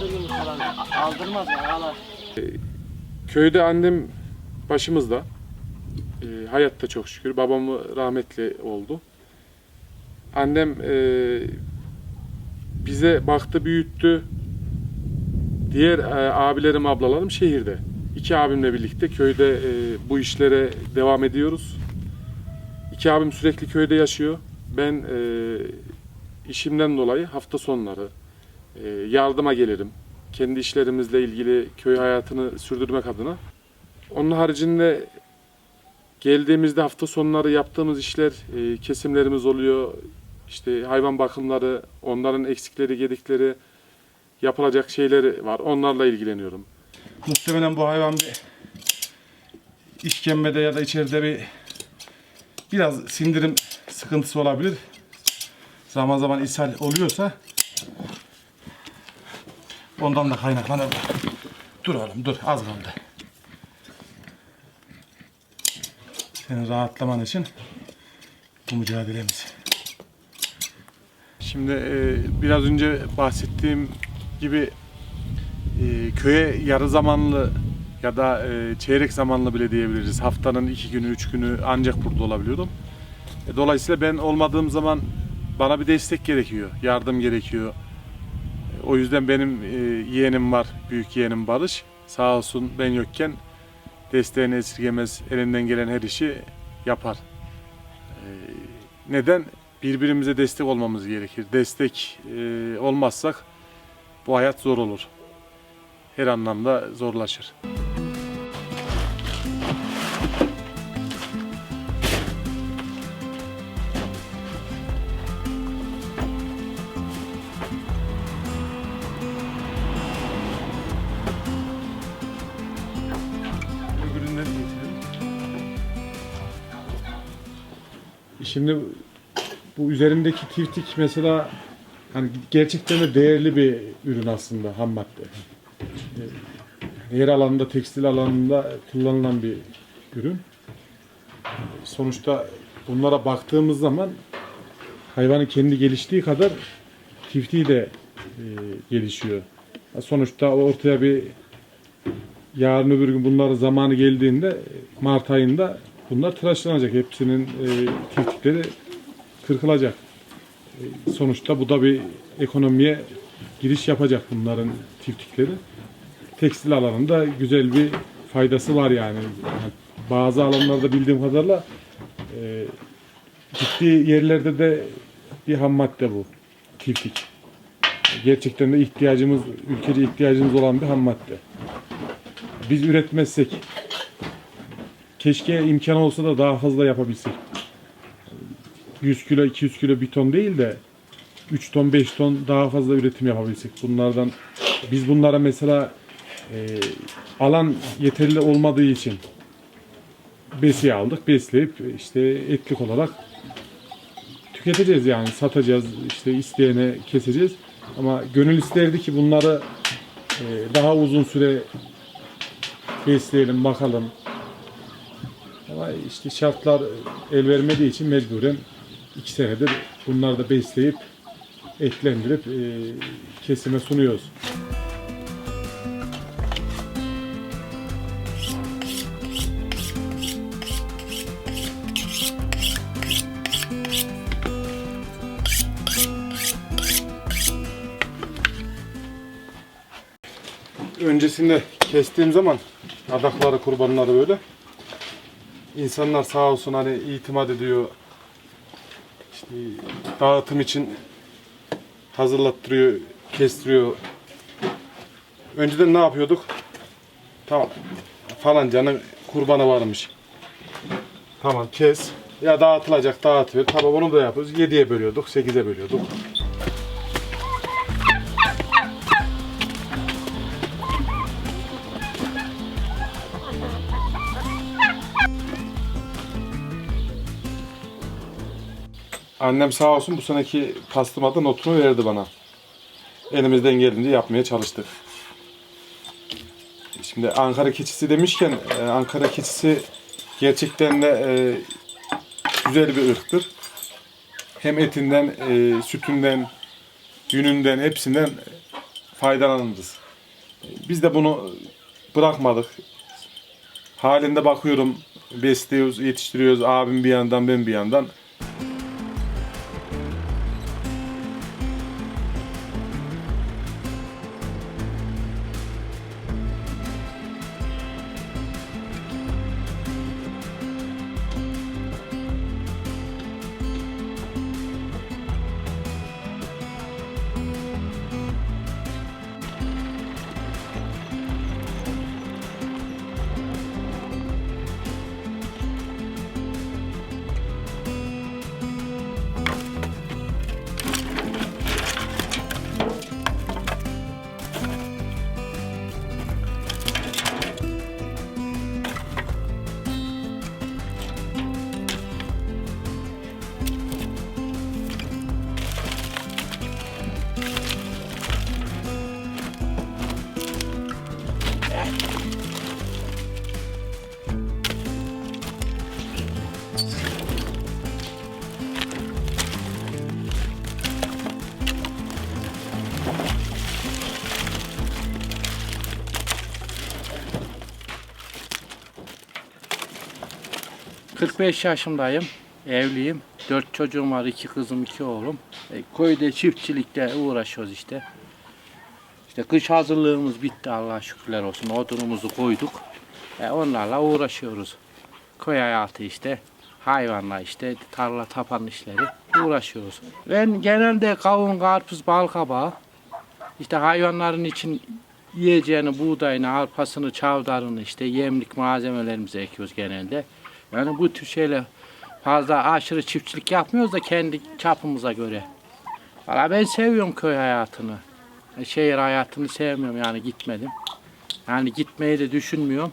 duruyormuş falan. Aldırmaz ağalar. Köyde annem başımızda. Ee, hayatta çok şükür. Babam rahmetli oldu. Annem e, bize baktı, büyüttü. Diğer e, abilerim, ablalarım şehirde. İki abimle birlikte köyde e, bu işlere devam ediyoruz. İki abim sürekli köyde yaşıyor. Ben e, işimden dolayı hafta sonları e, yardıma gelirim kendi işlerimizle ilgili köy hayatını sürdürmek adına. Onun haricinde geldiğimizde hafta sonları yaptığımız işler, e, kesimlerimiz oluyor. İşte hayvan bakımları, onların eksikleri, gedikleri, yapılacak şeyleri var. Onlarla ilgileniyorum. Muhtemelen bu hayvan bir işkembede ya da içeride bir biraz sindirim sıkıntısı olabilir. Zaman zaman ishal oluyorsa ondan da kaynaklanır. Dur oğlum dur az kaldı. Senin rahatlaman için bu mücadelemiz. Şimdi e, biraz önce bahsettiğim gibi e, köye yarı zamanlı ya da e, çeyrek zamanlı bile diyebiliriz. Haftanın iki günü, üç günü ancak burada olabiliyordum. Dolayısıyla ben olmadığım zaman bana bir destek gerekiyor, yardım gerekiyor. O yüzden benim e, yeğenim var, büyük yeğenim Barış. Sağ olsun ben yokken desteğini esirgemez, elinden gelen her işi yapar. E, neden? Birbirimize destek olmamız gerekir. Destek e, olmazsak bu hayat zor olur. Her anlamda zorlaşır. Şimdi bu üzerindeki tiftik mesela hani gerçekten de değerli bir ürün aslında ham madde. Ee, Yer alanında, tekstil alanında kullanılan bir ürün. Sonuçta bunlara baktığımız zaman hayvanın kendi geliştiği kadar tiftiği de e, gelişiyor. Sonuçta ortaya bir yarın öbür gün bunların zamanı geldiğinde Mart ayında bunlar tıraşlanacak. Hepsinin e, tiftikleri kırkılacak. E, sonuçta bu da bir ekonomiye giriş yapacak bunların tiftikleri. Tekstil alanında güzel bir faydası var yani. Yani bazı alanlarda bildiğim kadarıyla e, gittiği yerlerde de bir ham madde bu. Tiftik. Gerçekten de ihtiyacımız, ülkece ihtiyacımız olan bir ham madde biz üretmezsek keşke imkan olsa da daha fazla yapabilsek. 100 kilo 200 kilo bir ton değil de 3 ton 5 ton daha fazla üretim yapabilsek. Bunlardan biz bunlara mesela e, alan yeterli olmadığı için besiye aldık. Besleyip işte etlik olarak tüketeceğiz yani satacağız işte isteyene keseceğiz. Ama gönül isterdi ki bunları e, daha uzun süre besleyelim bakalım. Ama işte şartlar el vermediği için mecburen iki senedir bunları da besleyip etlendirip e, kesime sunuyoruz. Öncesinde kestiğim zaman adakları, kurbanları böyle insanlar sağ olsun hani itimat ediyor. İşte dağıtım için hazırlattırıyor, kestiriyor. Önceden ne yapıyorduk? Tamam. Falancanın kurbanı varmış. Tamam kes. Ya dağıtılacak dağıtıyor. Tamam onu da yapıyoruz. 7'ye bölüyorduk, 8'e bölüyorduk. Annem sağ olsun bu seneki pastırmada notunu verdi bana. Elimizden geldiğince yapmaya çalıştık. Şimdi Ankara keçisi demişken e, Ankara keçisi gerçekten de e, güzel bir ırktır. Hem etinden, e, sütünden, yününden hepsinden faydalanırız. Biz de bunu bırakmadık. Halinde bakıyorum, besliyoruz, yetiştiriyoruz. Abim bir yandan, ben bir yandan. 45 yaşındayım. Evliyim. 4 çocuğum var. 2 kızım, 2 oğlum. E, köyde çiftçilikte uğraşıyoruz işte. İşte kış hazırlığımız bitti Allah'a şükürler olsun. Odunumuzu koyduk. E, onlarla uğraşıyoruz. Köy hayatı işte. Hayvanla işte tarla tapan işleri uğraşıyoruz. Ben genelde kavun, karpuz, bal kabağı işte hayvanların için yiyeceğini, buğdayını, arpasını, çavdarını işte yemlik malzemelerimizi ekiyoruz genelde. Yani bu tür şeyler fazla aşırı çiftçilik yapmıyoruz da kendi çapımıza göre. Valla ben seviyorum köy hayatını. Şehir hayatını sevmiyorum yani gitmedim. Yani gitmeyi de düşünmüyorum.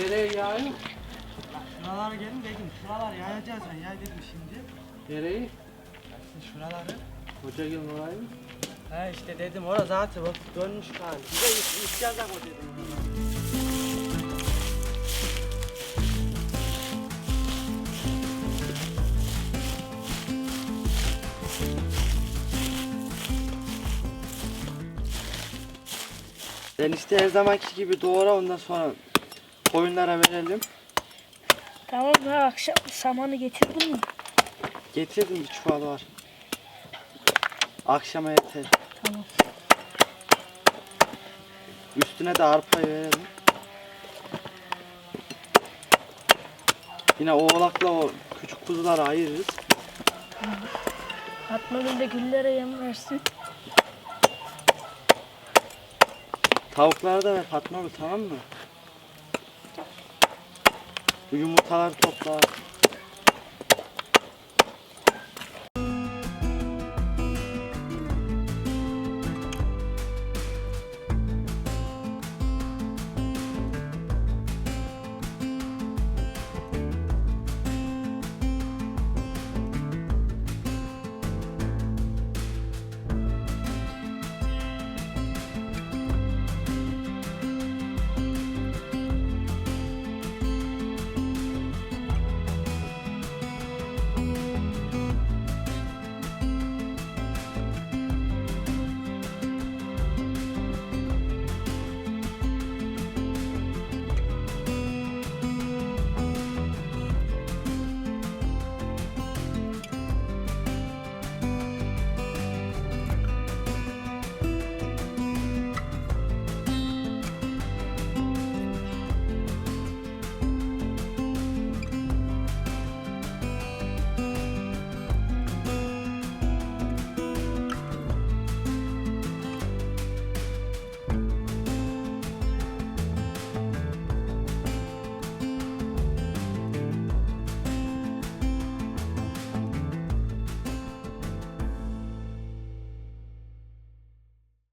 Nereye yağıyor? Şuralara gelin dedim. Şuralar yayacağız sen yay dedim şimdi. Nereye? Şuraları. Hoca gelin orayı. He işte dedim orada zaten bak dönmüş kan. Bize ihtiyacak o dedim. Ben işte her zamanki gibi doğra ondan sonra koyunlara verelim. Tamam ha akşam samanı getirdin mi? Getirdim bir çuval var. Akşama yeter. Tamam. Üstüne de arpayı verelim. Yine oğlakla o küçük kuzuları ayırırız. Fatma Gül de güllere yem versin. Tavukları da ver Fatma Gül tamam mı? Bu yumurtaları topla.